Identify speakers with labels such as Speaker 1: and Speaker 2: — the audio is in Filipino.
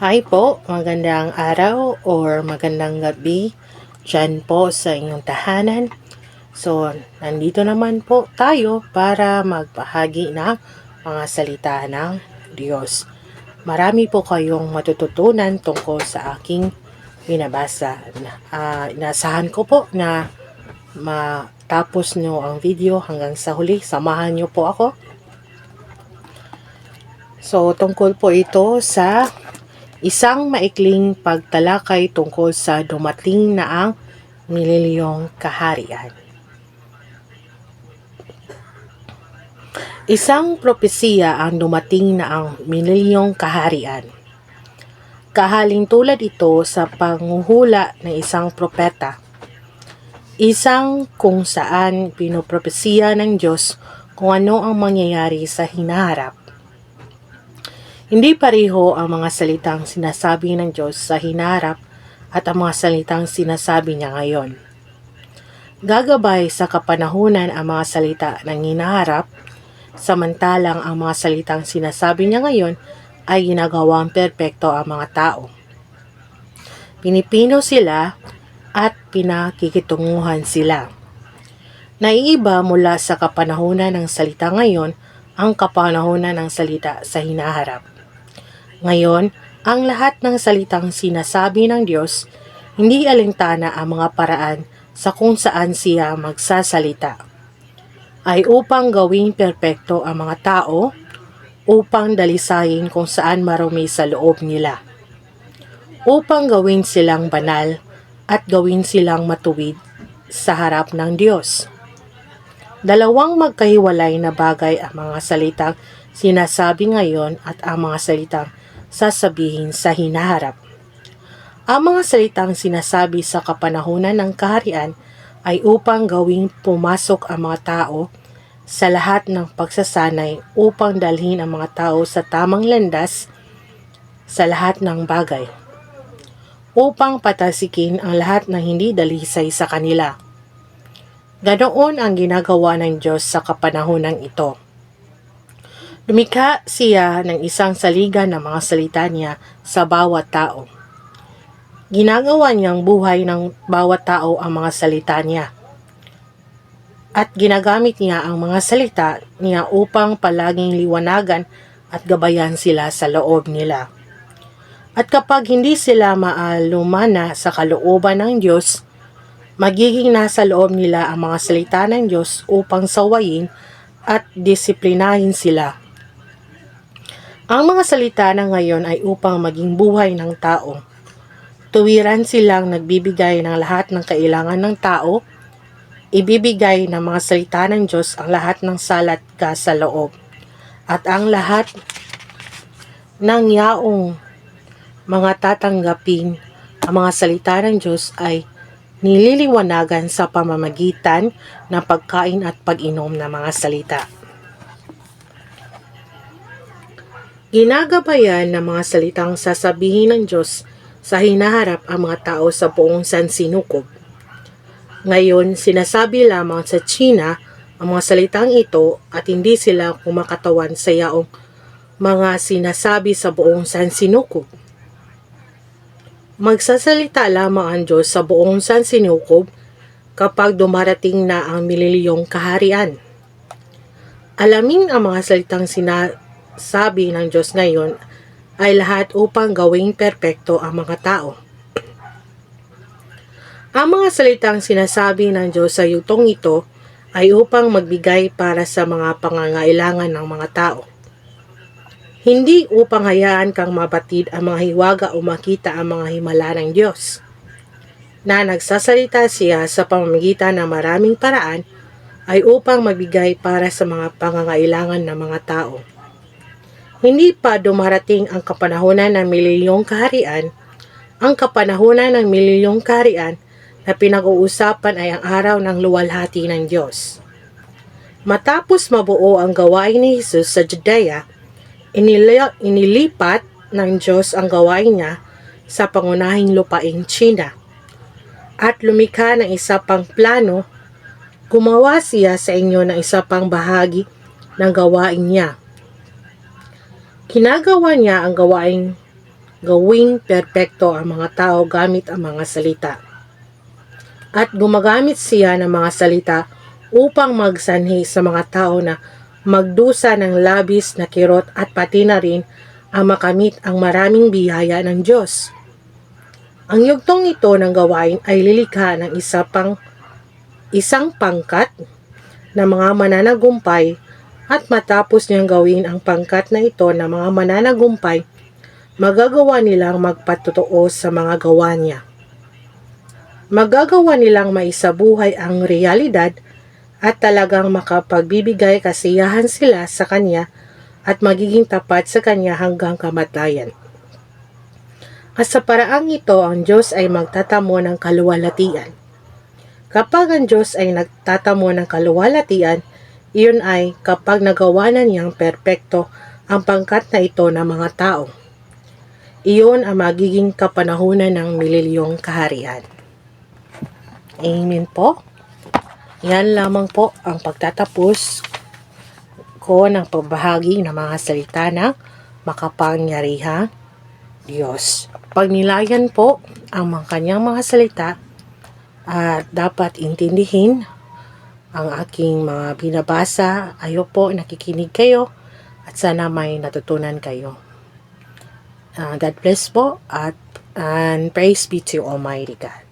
Speaker 1: Hi po, magandang araw or magandang gabi dyan po sa inyong tahanan. So, nandito naman po tayo para magbahagi ng mga salita ng Diyos. Marami po kayong matututunan tungkol sa aking binabasa. Uh, inasahan ko po na matapos nyo ang video hanggang sa huli. Samahan nyo po ako. So, tungkol po ito sa Isang maikling pagtalakay tungkol sa dumating na ang milelyong kaharian. Isang propesiya ang dumating na ang milelyong kaharian. Kahaling tulad ito sa panguhula ng isang propeta. Isang kung saan pinopropesiya ng Diyos kung ano ang mangyayari sa hinaharap hindi pareho ang mga salitang sinasabi ng Diyos sa hinarap at ang mga salitang sinasabi niya ngayon. Gagabay sa kapanahunan ang mga salita ng hinaharap, samantalang ang mga salitang sinasabi niya ngayon ay ginagawang perpekto ang mga tao. Pinipino sila at pinakikitunguhan sila. Naiiba mula sa kapanahunan ng salita ngayon ang kapanahunan ng salita sa hinaharap. Ngayon, ang lahat ng salitang sinasabi ng Diyos, hindi alintana ang mga paraan sa kung saan siya magsasalita. Ay upang gawing perpekto ang mga tao, upang dalisayin kung saan marumi sa loob nila. Upang gawin silang banal at gawin silang matuwid sa harap ng Diyos. Dalawang magkahiwalay na bagay ang mga salitang sinasabi ngayon at ang mga salitang sasabihin sa hinaharap. Ang mga salitang sinasabi sa kapanahunan ng kaharian ay upang gawing pumasok ang mga tao sa lahat ng pagsasanay upang dalhin ang mga tao sa tamang landas sa lahat ng bagay upang patasikin ang lahat ng hindi dalisay sa kanila. Ganoon ang ginagawa ng Diyos sa kapanahonan ito. Lumikha siya ng isang saligan ng mga salita niya sa bawat tao. Ginagawa niyang buhay ng bawat tao ang mga salita niya. At ginagamit niya ang mga salita niya upang palaging liwanagan at gabayan sila sa loob nila. At kapag hindi sila maalumana sa kalooban ng Diyos, magiging nasa loob nila ang mga salita ng Diyos upang sawayin at disiplinahin sila ang mga salita na ngayon ay upang maging buhay ng tao. Tuwiran silang nagbibigay ng lahat ng kailangan ng tao, ibibigay ng mga salita ng Diyos ang lahat ng salat ka sa loob, at ang lahat ng yaong mga tatanggapin ang mga salita ng Diyos ay nililiwanagan sa pamamagitan ng pagkain at pag-inom ng mga salita. Ginagabayan ng mga salitang sasabihin ng Diyos sa hinaharap ang mga tao sa buong sansinukob. Ngayon, sinasabi lamang sa China ang mga salitang ito at hindi sila kumakatawan sa yaong mga sinasabi sa buong sansinukob. Magsasalita lamang ang Diyos sa buong sansinukob kapag dumarating na ang mililyong kaharian. Alamin ang mga salitang sina sabi ng Diyos ngayon ay lahat upang gawing perpekto ang mga tao. Ang mga salitang sinasabi ng Diyos sa yutong ito ay upang magbigay para sa mga pangangailangan ng mga tao. Hindi upang hayaan kang mabatid ang mga hiwaga o makita ang mga himala ng Diyos. Na nagsasalita siya sa pamamagitan ng maraming paraan ay upang magbigay para sa mga pangangailangan ng mga tao. Hindi pa dumarating ang kapanahonan ng mililyong kaharian, ang kapanahonan ng mililyong kaharian na pinag-uusapan ay ang araw ng luwalhati ng Diyos. Matapos mabuo ang gawain ni Jesus sa Judea, inilipat ng Diyos ang gawain niya sa pangunahing lupaing China. At lumikha ng isa pang plano, gumawa siya sa inyo ng isa pang bahagi ng gawain niya Ginagawa niya ang gawain gawing perpekto ang mga tao gamit ang mga salita. At gumagamit siya ng mga salita upang magsanhi sa mga tao na magdusa ng labis na kirot at pati na rin ang makamit ang maraming biyaya ng Diyos. Ang yugtong ito ng gawain ay lilikha ng isa pang isang pangkat na mga mananagumpay at matapos niyang gawin ang pangkat na ito ng mga mananagumpay, magagawa nilang magpatutuo sa mga gawa niya. Magagawa nilang maisabuhay ang realidad at talagang makapagbibigay kasiyahan sila sa Kanya at magiging tapat sa Kanya hanggang kamatayan. At sa paraang ito, ang Diyos ay magtatamo ng kaluwalhatian. Kapag ang Diyos ay nagtatamo ng kaluwalhatian, iyon ay kapag nagawa na niyang perpekto ang pangkat na ito ng mga tao. Iyon ang magiging kapanahunan ng mililyong kaharian. Amen po. Yan lamang po ang pagtatapos ko ng pagbahagi ng mga salita ng makapangyarihang Diyos. Pagnilayan po ang mga kanyang mga salita at dapat intindihin ang aking mga binabasa. Ayo po, nakikinig kayo at sana may natutunan kayo. Ah, God bless po at and praise be to Almighty God.